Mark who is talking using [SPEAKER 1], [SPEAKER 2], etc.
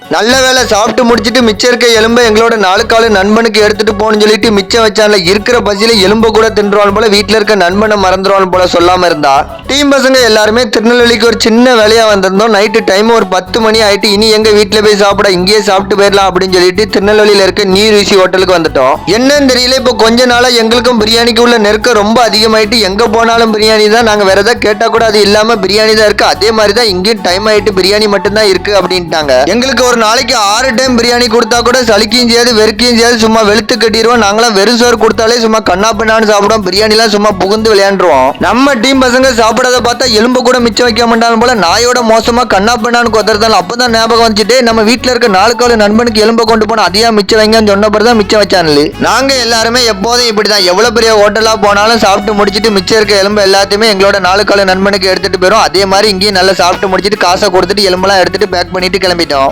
[SPEAKER 1] நல்ல வேலை சாப்பிட்டு முடிச்சிட்டு மிச்சம் இருக்க எலும்பை எங்களோட நாலு காலு நண்பனுக்கு எடுத்துட்டு போகணும்னு சொல்லிட்டு மிச்சம் வச்சான்ல இருக்கிற பசியில எலும்பை கூட தின்றுவான் போல வீட்டில் இருக்க நண்பனை மறந்துடுவான் போல சொல்லாம இருந்தா. டீம் பசங்க எல்லாருமே திருநெல்வேலிக்கு ஒரு சின்ன வேலையா வந்திருந்தோம். நைட்டு டைம் ஒரு பத்து மணி ஆயிட்டு இனி எங்க வீட்டுல போய் சாப்பிட இங்கேயே சாப்பிட்டு போயிடலாம் அப்படின்னு சொல்லிட்டு திருநெல்வேலியில இருக்க நீர் வீசி ஹோட்டலுக்கு வந்துட்டோம். என்னன்னு தெரியல இப்போ கொஞ்ச நாளா எங்களுக்கும் பிரியாணிக்கு உள்ள நெருக்கம் ரொம்ப அதிகமாயிட்டு எங்க போனாலும் பிரியாணி தான். நாங்க வேற ஏதாவது கேட்டா கூட அது இல்லாம பிரியாணி தான் இருக்கு. அதே மாதிரி தான் இங்கேயும் டைம் ஆயிட்டு பிரியாணி மட்டும்தான் இருக்கு அப்படின்ட்டாங்க. எங்களுக்கு ஒரு நாளைக்கு ஆறு டைம் பிரியாணி கொடுத்தா கூட சளிக்கையும் செய்யாது வெறுக்கையும் செய்யாது. சும்மா வெளுத்து கட்டிடுவோம். நாங்களாம் வெறும் சோறு கொடுத்தாலே சும்மா கண்ணா பின்னான்னு சாப்பிடுவோம். பிரியாணிலாம் சும்மா புகுந்து விளையாண்டுருவோம். நம்ம டீம் பசங்க சாப்பிடாத பார்த்தா எலும்பு கூட மிச்சம் வைக்க மாட்டாலும் போல நாயோட மோசமா கண்ணா பின்னான்னு கொத்துறதால அப்பதான் ஞாபகம் வந்துச்சுட்டு நம்ம வீட்டுல இருக்க நாலு கால நண்பனுக்கு எலும்பை கொண்டு போன அதையா மிச்சம் வைங்கன்னு சொன்னப்பறம் தான் மிச்சம் வச்சானு நாங்க எல்லாருமே எப்போதும் இப்படிதான். எவ்வளவு பெரிய ஹோட்டலா போனாலும் சாப்பிட்டு முடிச்சிட்டு மிச்சம் இருக்க எலும்பு எல்லாத்தையுமே எங்களோட நாலு கால நண்பனுக்கு எடுத்துட்டு போயிடும் அதே மாதிரி இங்கேயும் நல்லா சாப்பிட்டு முடிச்சிட்டு காசை கொடுத்துட்டு எலும்பெல்லாம் எடுத்துட்டு பேக் பண்ணிட்டு கிளம்பிட்டோம்.